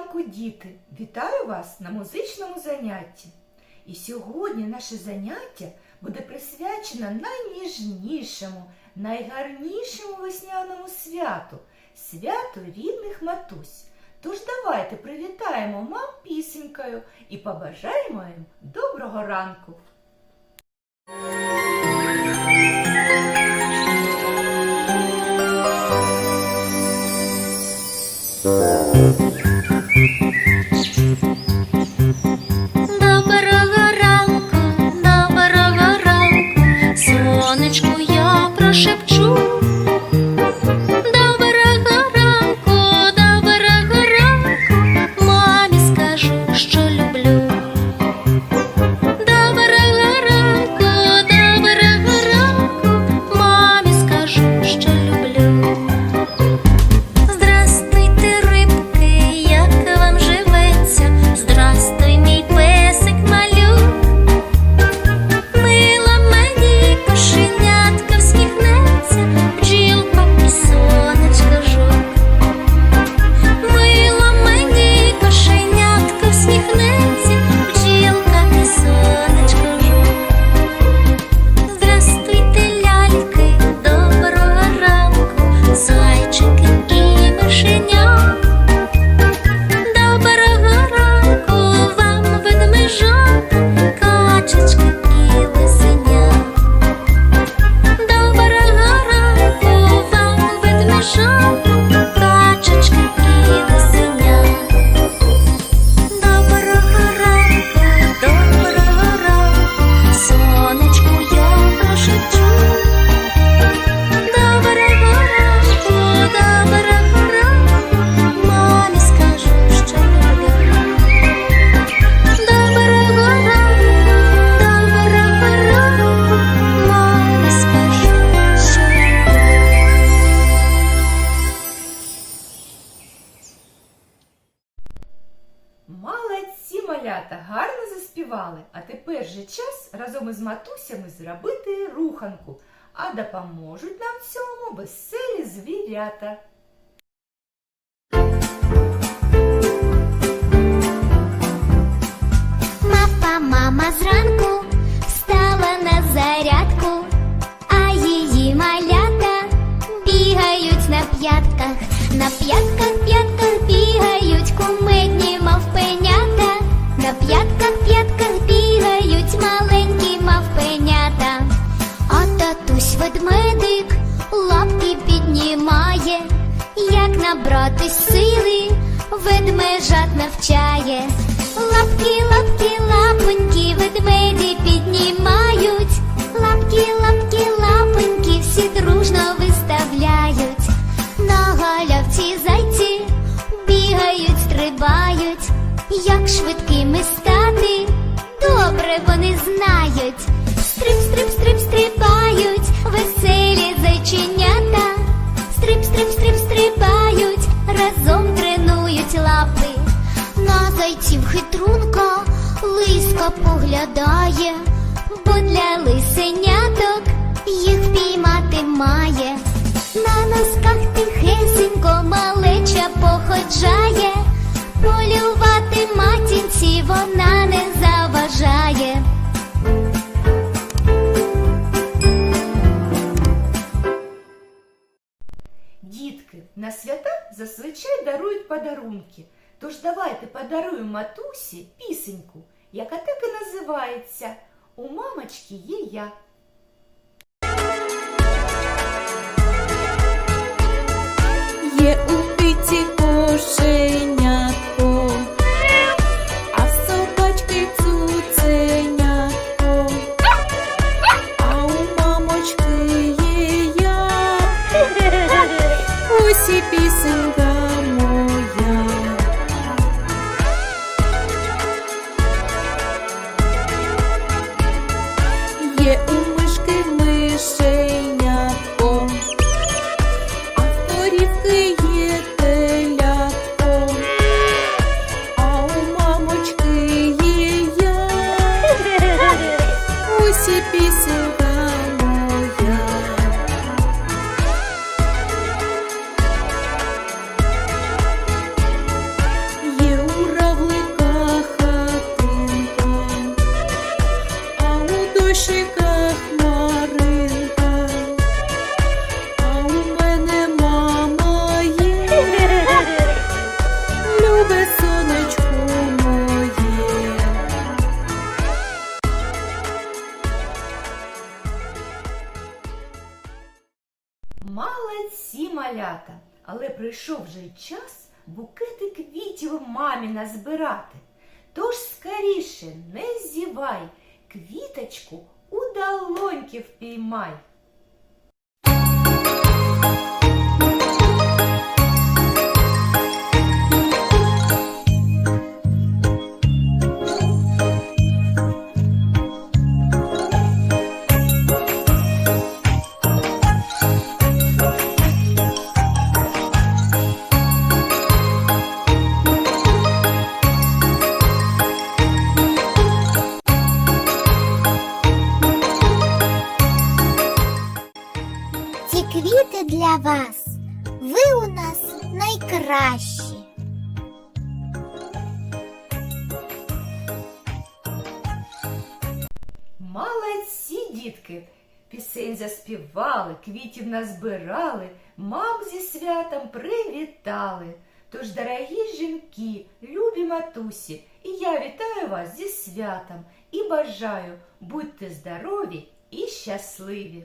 ранку, діти! Вітаю вас на музичному занятті. І сьогодні наше заняття буде присвячено найніжнішому, найгарнішому весняному святу святу рідних матусь. Тож давайте привітаємо мам пісенькою і побажаємо їм доброго ранку. Доброго thank you гарно. А тепер же час разом із матусями зробити руханку. А допоможуть нам в цьому веселі звірята. Мапа мама зранку встала на зарядку, а її малята бігають на п'ятках, на п'ятках, п'ятках бігають кумедні мавпенята, на п'ятках, маленькі мавпенята, а татусь ведмедик лапки піднімає, як набрати сили, ведмежат навчає. Лапки, лапки, лапоньки, ведмеді піднімають. Лапки, лапки, лапоньки, всі дружно виставляють. На галявці зайці бігають, стрибають. Як швидкими стати, добре вони знають. Стрип, стрип, стрип, стрибають, веселі зайченята. Стрип, стрип, стрип, стрибають, разом тренують лапи. На зайців хитрунка лиска поглядає, бо для лисеняток їх впіймати має. На носках тихесенько малеча походжає, полювати матінці вона не заважає. дарують подарунки. Тож давайте подаруємо матусі пісеньку, яка так і називається У мамочки є я. Є у киті кошенятко, just прийшов вже час букети квітів мамі назбирати. Тож скоріше не зівай, квіточку у долоньки впіймай. Найкращі. Молодці, дітки! Пісень заспівали, квітів назбирали, мам зі святом привітали. Тож, дорогі жінки, любі матусі, і я вітаю вас зі святом і бажаю будьте здорові і щасливі!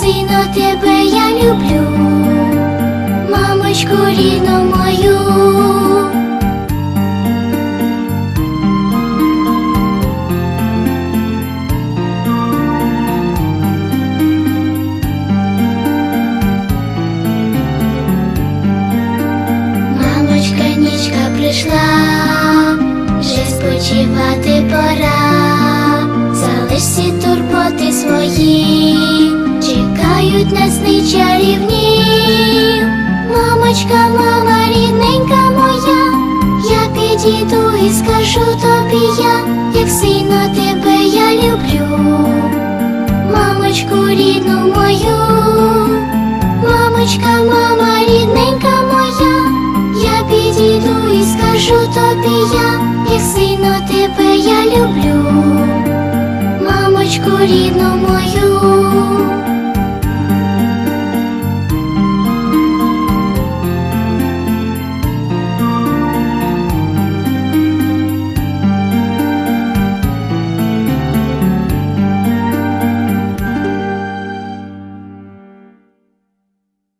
як сильно тебе я люблю, мамочку рідну мою. Мамочка, нічка прийшла, вже спочивати пора, залиш всі турботи свої, чекають нас сни чарівні. Мамочка, мама, рідненька моя, я підійду і скажу тобі я, як сильно тебе я люблю, мамочку рідну мою. Мамочка, мама, рідненька моя, я підійду і скажу тобі я, як сильно тебе я люблю, мамочку рідну мою.